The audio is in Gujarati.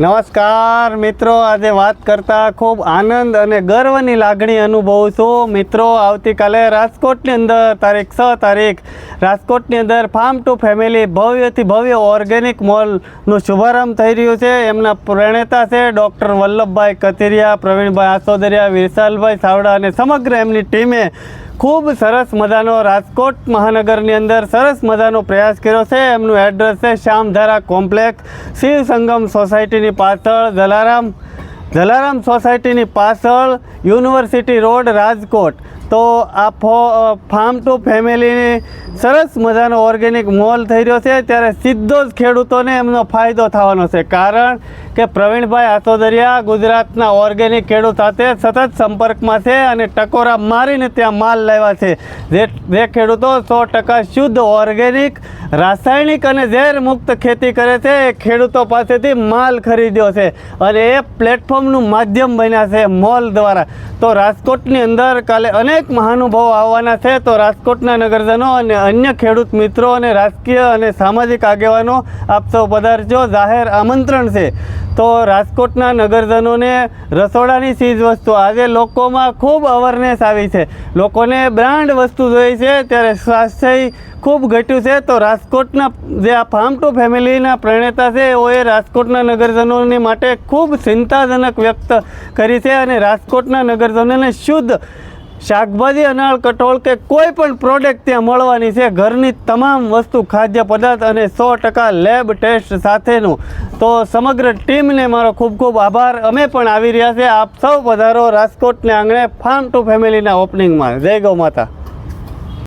નમસ્કાર, મિત્રો. આજે વાત કરતા ખૂબ આનંદ અને ગર્વની લાગણી અનુભવું છું. મિત્રો, આવતીકાલે રાજકોટની અંદર તારીખ છ તારીખ, રાજકોટની અંદર ફાર્મ ટુ ફેમિલી ભવ્યથી ભવ્ય ઓર્ગેનિક મોલનું શુભારંભ થઈ રહ્યું છે. એમના પ્રણેતા છે ડૉક્ટર વલ્લભભાઈ કથિરિયા, પ્રવીણભાઈ આસોદરિયા, વિશાલભાઈ સાવડા અને સમગ્ર એમની ટીમે ખૂબ સરસ મજાનો રાજકોટ મહાનગરની અંદર સરસ મજાનો પ્રયાસ કર્યો છે. એમનું એડ્રેસ છે શ્યામધારા કોમ્પ્લેક્સ શિવ સંગમ સોસાયટીની પાછળ, જલારામ જલારામ સોસાયટીની પાછળ યુનિવર્સિટી રોડ રાજકોટ. તો આ ફાર્મ ટુ ફેમિલીની સરસ મજાનો ઓર્ગેનિક મોલ થઈ રહ્યો છે. ત્યારે સીધો જ ખેડૂતોને એમનો ફાયદો થવાનો છે. કારણ કે પ્રવીણભાઈ આસોદરિયા ગુજરાતના ઓર્ગેનિક ખેડૂત સાથે સતત સંપર્કમાં છે અને ટકોરા મારીને ત્યાં માલ લાવ્યા છે. જે જે ખેડૂતો સો ટકા શુદ્ધ ઓર્ગેનિક રાસાયણિક અને ઝેર મુક્ત ખેતી કરે છે, એ ખેડૂતો પાસેથી માલ ખરીદ્યો છે અને એ પ્લેટફોર્મનું માધ્યમ બન્યા છે મોલ દ્વારા. તો રાજકોટની અંદર કાલે અનેક મહાનુભાવો આવવાના છે, તો રાજકોટના નગરજનો અને અન્ય ખેડૂત મિત્રો અને રાજકીય અને સામાજિક આગેવાનો આપ સૌ પધારજો. જાહેર આમંત્રણ છે. તો રાજકોટના નગરજનોને રસોડાની ચીજ વસ્તુ આજે લોકોમાં ખૂબ અવેરનેસ આવી છે. લોકોને બ્રાન્ડ વસ્તુ જોઈ છે, ત્યારે સ્વાસ્થ્ય ખૂબ ઘટ્યું છે. તો રાજકોટના જે આ ફાર્મ ટુ ફેમિલીના પ્રણેતા છે, એઓએ રાજકોટના નગરજનોની માટે ખૂબ ચિંતાજનક વ્યક્ત કરી છે અને રાજકોટના નગરજનોને શુદ્ધ શાકભાજી અનાળ કઠોળ કે કોઈ પણ પ્રોડક્ટ ત્યાં મળવાની છે. ઘરની તમામ વસ્તુ, ખાદ્ય પદાર્થ અને સો ટકા લેબ ટેસ્ટ સાથેનું. તો સમગ્ર ટીમને મારો ખૂબ ખૂબ આભાર. અમે પણ આવી રહ્યા છે આપ સૌ પધારો રાજકોટને આંગણે ફાર્મ ટુ ફેમિલીના ઓપનિંગમાં જય ગૌ માતા.